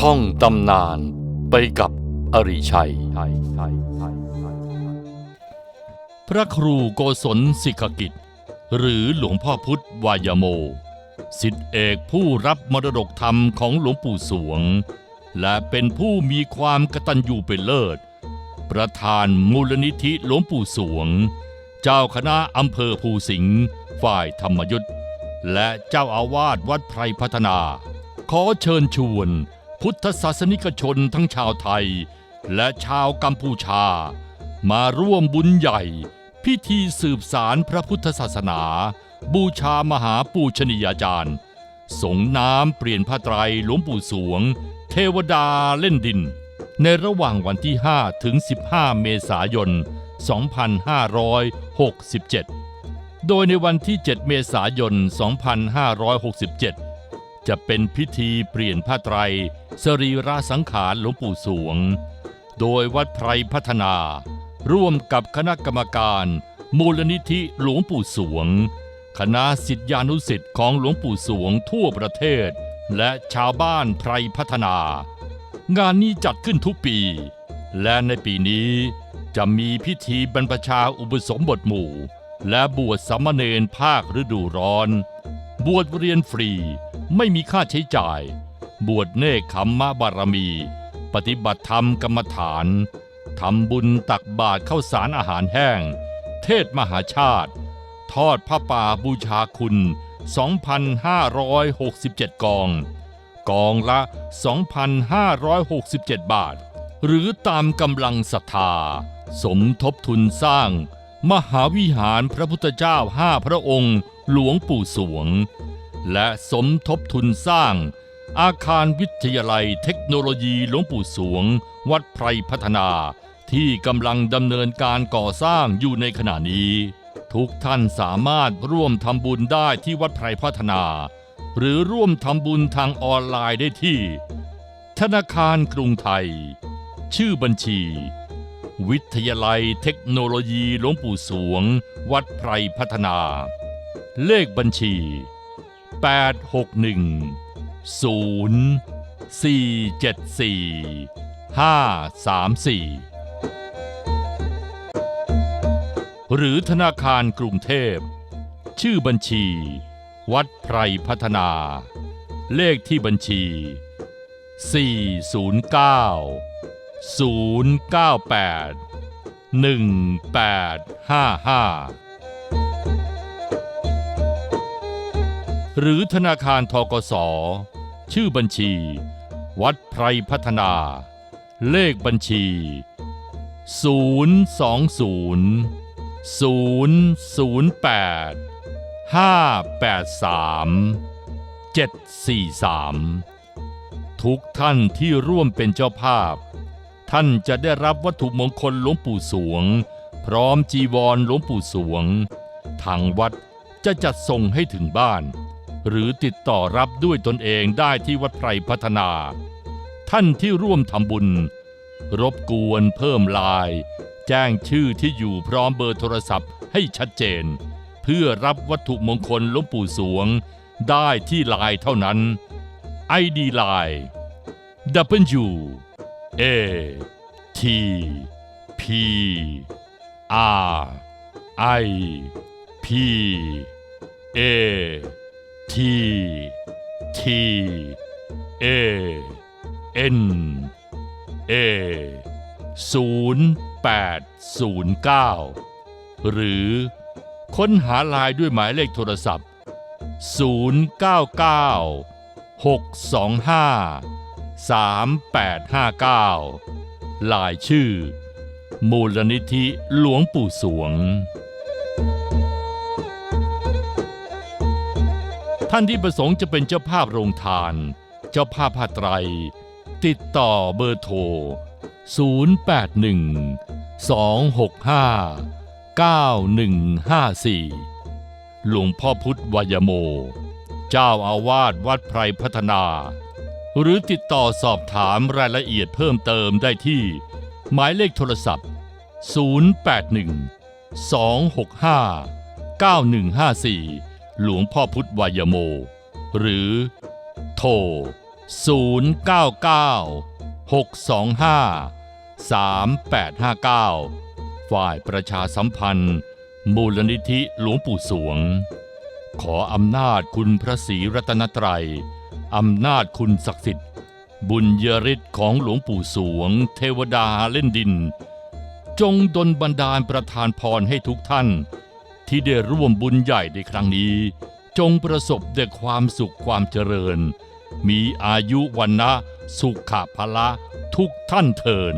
ท่องตำนานไปกับอริชัย พระครูโกศลสิกกิจ หรือหลวงพ่อพุทธวายโมสิทธิเอกผู้รับมรดกธรรมของหลวงปู่สวง และเป็นผู้มีความกตัญญูเป็นเลิศ ประธานมูลนิธิหลวงปู่สวง เจ้าคณะอำเภอภูสิงห์ฝ่ายธรรมยุทธและเจ้าอาวาสวัดไพรพัฒนา ขอเชิญชวน พุทธศาสนิกชนทั้งชาวไทย และชาวกัมพูชา มาร่วมบุญใหญ่ พิธีสืบสารพระพุทธศาสนา บูชามหาปูชนียาจารย์ สงน้ำเปลี่ยนผ้าไตรหลวงปู่สวง เทวดาเล่นดิน ในระหว่างวันที่ 5 ถึง 15 เมษายน 2567 โดยในวันที่ 7 เมษายน 2567 จะเป็นพิธีเปลี่ยนผ้าไตรสรีระสังขารหลวงปู่สวง โดยวัดไพรพัฒนา ร่วมกับคณะกรรมการ มูลนิธิหลวงปู่สวง คณะสิทธิานุสิทธิ์ของหลวงปู่สวงทั่วประเทศ และชาวบ้านไพรพัฒนา งานนี้จัดขึ้นทุกปี และในปีนี้จะมีพิธีบรรพชาอุปสมบทหมู่ และบวชสามเณรภาคฤดูร้อน บวชเรียนฟรี ไม่มีค่าใช้จ่าย บวชเนคขมมะบารมี ปฏิบัติธรรมกรรมฐานทำบุญตักบาตรข้าวสารอาหารแห้ง เทศมหาชาติ ทอดผ้าป่าบูชาคุณ 2,567 กอง กองละ 2,567 บาท หรือตามกำลังศรัทธา สมทบทุนสร้าง มหาวิหารพระพุทธเจ้าห้าพระองค์ หลวงปู่สวง และสมทบทุนสร้าง อาคารวิทยาลัยเทคโนโลยีหลวงปู่สวง วัดไพรพัฒนา ที่กำลังดำเนินการก่อสร้างอยู่ในขณะนี้ ทุกท่านสามารถร่วมทำบุญได้ที่วัดไพรพัฒนา หรือร่วมทำบุญทางออนไลน์ได้ที่ ธนาคารกรุงไทย ชื่อบัญชี วิทยาลัยเทคโนโลยีหลวงปู่สวง วัดไพรพัฒนา เลขบัญชี 861 0 474 534 หรือธนาคารกรุงเทพ ชื่อบัญชี วัดไพรพัฒนา เลขที่บัญชี 409 098 1855 หรือธนาคารทกส ชื่อบัญชี วัดไพรพัฒนา เลขบัญชี 020 008 583 743 ทุกท่านที่ร่วมเป็นเจ้าภาพ ท่านจะได้รับวัตถุมงคลหลวงปู่สวง พร้อมจีวรหลวงปู่สวง ทางวัดจะจัดส่งให้ถึงบ้าน หรือติดต่อรับด้วยตนเองได้ที่วัดไพรพัฒนา ท่านที่ร่วมทำบุญ รบกวนเพิ่มไลาย แจ้งชื่อที่อยู่พร้อมเบอร์โทรศัพท์ให้ชัดเจน เพื่อรับวัตถุมงคลหลวงปู่สวง ได้ที่ไลน์เท่านั้น ID ลน์ W A T P R I P A T T A N A 0809 หรือค้นหาลายด้วยหมายเลขโทรศัพท์ 099 625 3859 ลายชื่อ มูลนิธิหลวงปู่สวง ท่านที่ประสงค์จะเป็นเจ้าภาพโรงทาน เจ้าภาพผ้าไตร ติดต่อเบอร์โทร 081 265 9154 หลวงพ่อพุทธวยโม เจ้าอาวาสวัดไพรพัฒนา หรือติดต่อสอบถามรายละเอียดเพิ่มเติมได้ที่ หมายเลขโทรศัพท์ 081 265 9154 หลวงพ่อพุทธวายโม หรือโทร 0996253859 ฝ่ายประชาสัมพันธ์ มูลนิธิหลวงปู่สวง ขออำนาจคุณพระศรีรัตนตรัย อำนาจคุณศักดิ์สิทธิ์ บุญยฤทธิ์ของหลวงปู่สวง เทวดาเล่นดิน จงดลบันดาลประทานพรให้ทุกท่าน ที่ได้ร่วมบุญใหญ่ในครั้งนี้ จงประสบแต่ความสุขความเจริญ มีอายุวันนะสุขภละทุกท่านเทิน